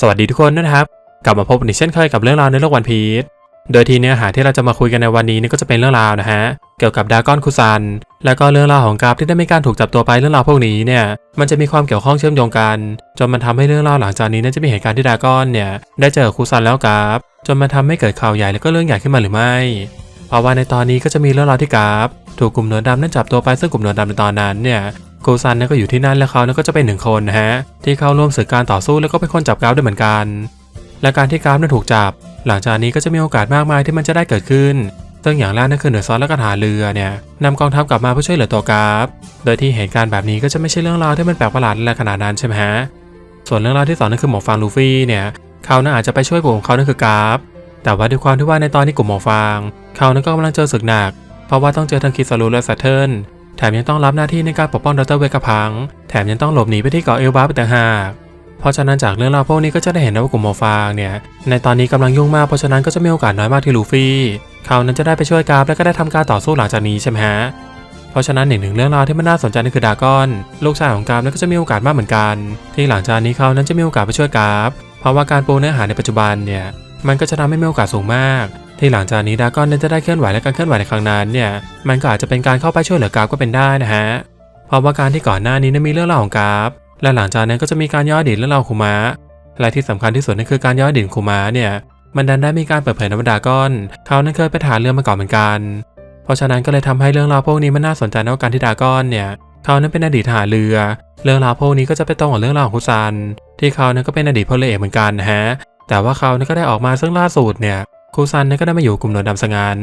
สวัสดีทุกคนนะครับ กลับมาพบกันอีกเช่นเคยกับเรื่องราวในโลกวันพีชโดยทีเนื้อหาที่เราจะมาคุยกันในวันนี้นี่ก็จะเป็นเรื่องราวนะฮะเกี่ยวกับดากอนคุซัน แล้วก็เรื่องราวของกราฟที่ได้มีการถูกจับตัวไปเรื่องราวพวกนี้เนี่ยมันจะมีความเกี่ยวข้องเชื่อมโยงกัน จนมันทำให้เรื่องราวหลังจากนี้น่าจะมีเหตุการณ์ที่ดากอนเนี่ยได้เจอคุซันแล้วกราฟจนมันทำให้เกิดข่าวใหญ่แล้วก็เรื่องใหญ่ขึ้นมาหรือไม่ เพราะว่าในตอนนี้ก็จะมีเรื่องราวที่กราฟถูกกลุ่มหนวดดำนั้นจับตัวไปซึ่งกลุ่มหนวดดำในตอนนั้นเนี่ย กูซันนี่ยก็อยู่ที่นั่นและเขานี่ยก็จะเป็นหนึ่งคนนะฮะที่เข้าร่วมศึกการต่อสู้แล้วก็เป็นคนจับกราฟด้วยเหมือนกัน และการที่กราฟนั้นถูกจับ หลังจากนี้ก็จะมีโอกาสมากมายที่มันจะได้เกิดขึ้นซึ่งอย่างแรกนั่นคือหน่วยซ้อนและกระถาเรือเนี่ยนำกองทัพกลับมาเพื่อช่วยเหลือตัวกราฟ โดยที่เหตุการณ์แบบนี้ก็จะไม่ใช่เรื่องราวที่มันแปลกประหลาดอะไรขนาดนั้นใช่ไหมฮะ ส่วนเรื่องราวที่สองนั่นคือหมวกฟางลูฟี่เนี่ยเขาน่าอาจจะไปช่วยกลุ่มของเขานั่นคือกราฟ แต่ว่าด้วยความที่ว่าในตอนนี้กลุ่มหมวกฟาง เขานั้นก็กำลังเจอศึกหนัก เพราะว่าต้องเจอทั้งคิสารุและซัตเทิล แถมยังต้องรับหน้าที่ในการปกป้องดรเวกพัง แถมยังต้องหลบหนีไปที่เกาะเอลบาไปต่างหาก เพราะฉะนั้นจากเรื่องราวพวกนี้ก็จะได้เห็นว่ากลุ่มหมอฟางเนี่ย ในตอนนี้กำลังยุ่งมากเพราะฉะนั้นก็จะมีโอกาสน้อยมากที่ลูฟี่เขานั้นจะได้ไปช่วยกราฟและก็ได้ทำการต่อสู้หลังจากนี้ใช่ไหมฮะ เพราะฉะนั้นหนึ่งหนึ่งเรื่องราวที่มันน่าสนใจนั่นคือดากอน ลูกชายของกราฟนั้นก็จะมีโอกาสมากเหมือนกัน ที่หลังจากนี้เขานั้นจะมีโอกาสไปช่วยกราฟ เพราะว่าการปูเนื้อหาในปัจจุบันเนี่ย มันก็จะทำให้มีโอกาสสูงมาก ที่หลังจากนี้ดากอนนั้นจะได้เคลื่อนไหวและการเคลื่อนไหวในครั้งนั้นเนี่ยมันก็อาจจะเป็นการเข้าไปช่วยเหลือกราฟก็เป็นได้นะฮะเพราะว่าการที่ก่อนหน้านี้นั้นมีเรื่องราวของกราฟและหลังจากนั้นก็จะมีการย้อนอดีตเรื่องราวคุมะและที่สำคัญที่สุดนั่นคือการย้อนอดีตคุมะเนี่ยมันดันได้มีการเปิดเผยนวดากอน เขานั้นเคยไปฐานเรือมาก่อนเหมือนกัน เพราะฉะนั้นก็เลยทำให้เรื่องราวพวกนี้มันน่าสนใจนว่าการที่ดากอนเนี่ยเขานั้นเป็นอดีตทหารเรือ เรื่องราวพวกนี้ก็จะไปตรงกับเรื่องราวของคุซัน ที่เขานั้นก็เป็นอดีตพลเรือเหมือนกันนะฮะแต่ว่าเขานั้นก็ได้ออกมาซึ่งล่าสุดเนี่ย คุซันนั้นก็ได้มาอยู่กลุ่มหนวดดำซะงั้น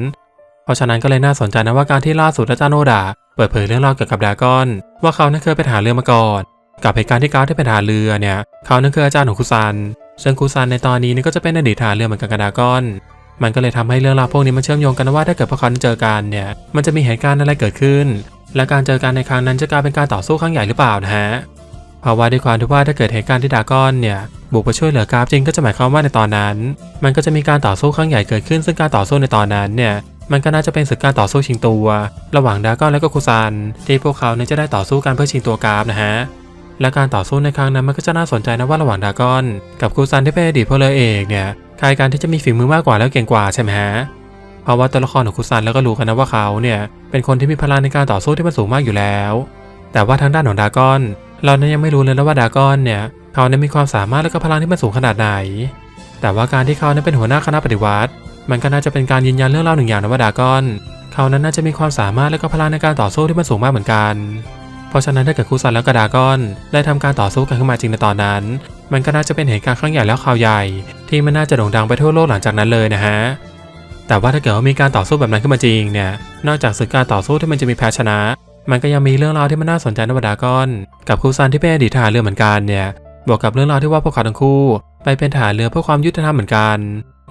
เพราะฉะนั้นก็เลยน่าสนใจนะว่าการที่ล่าสุดอาจารย์โนดาเปิดเผยเรื่องราวเกี่ยวกับดากอน ว่าเขานั้นเคยไปฐาเรือมาก่อน กับเหตุการณ์ที่กราฟที่เป็นทหาเรือเนี่ยเขานั้นคืออาจารย์ของคุซันซึ่งคุซันในตอนนี้นี่ก็จะเป็นอดีตทหารเรือเหมือนกันกับดากอน มันก็เลยทำให้เรื่องราวพวกนี้มันเชื่อมโยงกันว่าถ้าเกิดพวกเขาเจอกันเนี่ยมันจะมีเหตุการณ์อะไรเกิดขึ้น และการเจอกันในครั้งนั้นจะกลายเป็นการต่อสู้ครั้งใหญ่หรือเปล่านะฮะ เพราะว่าด้วยความที่ว่าถ้าเกิดเหตุการณ์ที่ดากอนเนี่ยบุกไปช่วยเหลือกราฟจริงก็จะหมายความว่าในตอนนั้น มันก็จะมีการต่อสู้ครั้งใหญ่เกิดขึ้น ซึ่งการต่อสู้ในตอนนั้นเนี่ยมันก็น่าจะเป็นศึกการต่อสู้ชิงตัว ระหว่างดากอนและก็คุซันที่พวกเขาเนี่ยจะได้ต่อสู้กันเพื่อชิงตัวกราฟนะฮะและการต่อสู้ในครั้งนั้นมันก็จะน่าสนใจนะว่าระหว่างดากอน กับคุซันที่เป็นอดีตพลเรือเอกเนี่ยใครกันที่จะมีฝีมือมากกว่าแล้วเก่งกว่าใช่ไหมฮะเพราะว่าตัวละครของคุซันแล้วก็รู้กันนะว่าเขาเนี่ยเป็นคนที่มีพลังในการต่อสู้ที่มันสูงมากอยู่แล้ว แต่ว่าทางด้านของดากอน เรานั้นยังไม่รู้เลยนะว่าดากอนเนี่ยเขานั้นมีความสามารถและก็พลังที่มันสูงขนาดไหน แต่ว่าการที่เขานั้นเป็นหัวหน้าคณะปฏิวัติ มันก็น่าจะเป็นการยืนยันเรื่องเล่าหนึ่งอย่างนะว่าดากอน เขานั้นน่าจะมีความสามารถและก็พลังในการต่อสู้ที่มันสูงมากเหมือนกัน เพราะฉะนั้นถ้าเกิดคุซันแล้วก็ดากอน ได้ทำการต่อสู้กันขึ้นมาจริงในตอนนั้น มันก็น่าจะเป็นเหตุการณ์ครั้งใหญ่แล้วข่าวใหญ่ ที่มันน่าจะโด่งดังไปทั่วโลกหลังจากนั้นเลยนะฮะแต่ว่าถ้าเกิดว่ามีการต่อสู้แบบนั้นขึ้นมาจริงเนี่ย นอกจากศึกการต่อสู้ที่มันจะมีแพ้ชนะ มันก็ยังมีเรื่องราวที่มันน่าสนใจนวดากอน กับคูซันที่เป็นอดีตทหารเรือเหมือนกันเนี่ยบวกกับเรื่องราวที่ว่าพวกเขาทั้งคู่ ไปเป็นทหารเรือเพื่อความยุติธรรมเหมือนกัน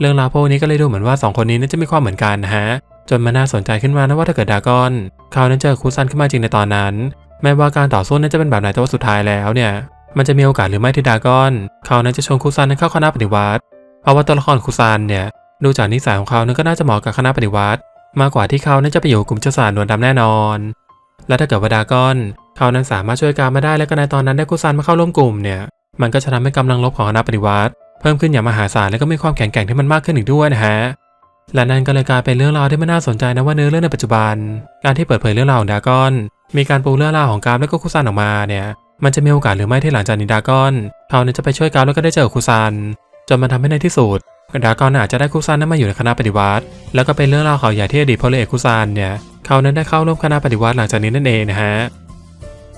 เรื่องราวพวกนี้ก็เลยดูเหมือนว่าสองคนนี้น่าจะมีความเหมือนกันนะฮะจนมันน่าสนใจขึ้นมานะว่าถ้าเกิดดากอน เขานั้นเจอคูซันขึ้นมาจริงในตอนนั้น แม้ว่าการต่อสู้นั้นจะเป็นแบบไหนแต่ว่าสุดท้ายแล้วเนี่ยมันจะมีโอกาสหรือไม่ที่ดากอน เขานั้นจะชวนคูซันนั้นเข้าคณะปฏิวัติเพราะว่าตัวละครคูซันเนี่ยดูจากนิสัยของเขานั้นก็น่าจะเหมาะกับคณะปฏิวัติ มากกว่าที่เขานั้นจะไปอยู่กลุ่มเจ้าสารนวดดำแน่นอน และถ้าเกิดว่าดากอนเขานั้นสามารถช่วยการมาได้และก็ในตอนนั้นได้คูซันมาเข้าร่วมกลุ่มเนี่ยมันก็จะทำให้กำลังลบของคณะปฏิวัติเพิ่มขึ้นอย่างมหาศาลและก็มีความแข็งแกร่งที่มันมากขึ้นอีกด้วยนะฮะและนั่นก็เลยกลายเป็นเรื่องราวที่ไมันน่าสนใจนะว่าเนื้อเรื่องในปัจจุบัน การที่เปิดเผยเรื่องราวของดากอน มีการปูเรื่องราวของกราฟและก็คูซันออกมาเนี่ยมันจะมีโอกาสหรือไม่ที่หลังจากนี้ดากอนเขาเนี่ยจะไปช่วยกราฟแล้วก็ได้เจอคูซันจนมันทำให้ในที่สุดดากอนอาจจะได้คูซันนั้นมาอยู่ในคณะปฏิวัติ แล้วก็เป็นเรื่องราวข่าวใหญ่ที่อดีตพลเอกคูซันเนี่ย เขานั้นได้เข้าร่วมคณะปฏิวัติหลังจากนี้นั่นเองนะฮะ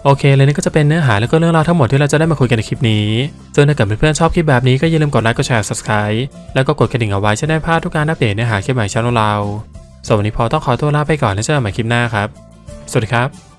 โอเคเลยนี่ก็จะเป็นเนื้อหาแล้วก็เรื่องราวทั้งหมดที่เราจะได้มาคุยกันในคลิปนี้ส่วนถ้าเกิดเพื่อนๆชอบคลิปแบบนี้ก็อย่าลืมกดไลค์กดแชร์ subscribe แล้วก็กดกระดิ่งเอาไว้จะได้พลาดทุกการอัปเดตเนื้อหาคลิปใหม่ช่องเราส่วนวันนี้พอต้องขอตัวลาไปก่อนแล้วเจอกันใหม่คลิปหน้าครับ สวัสดีครับ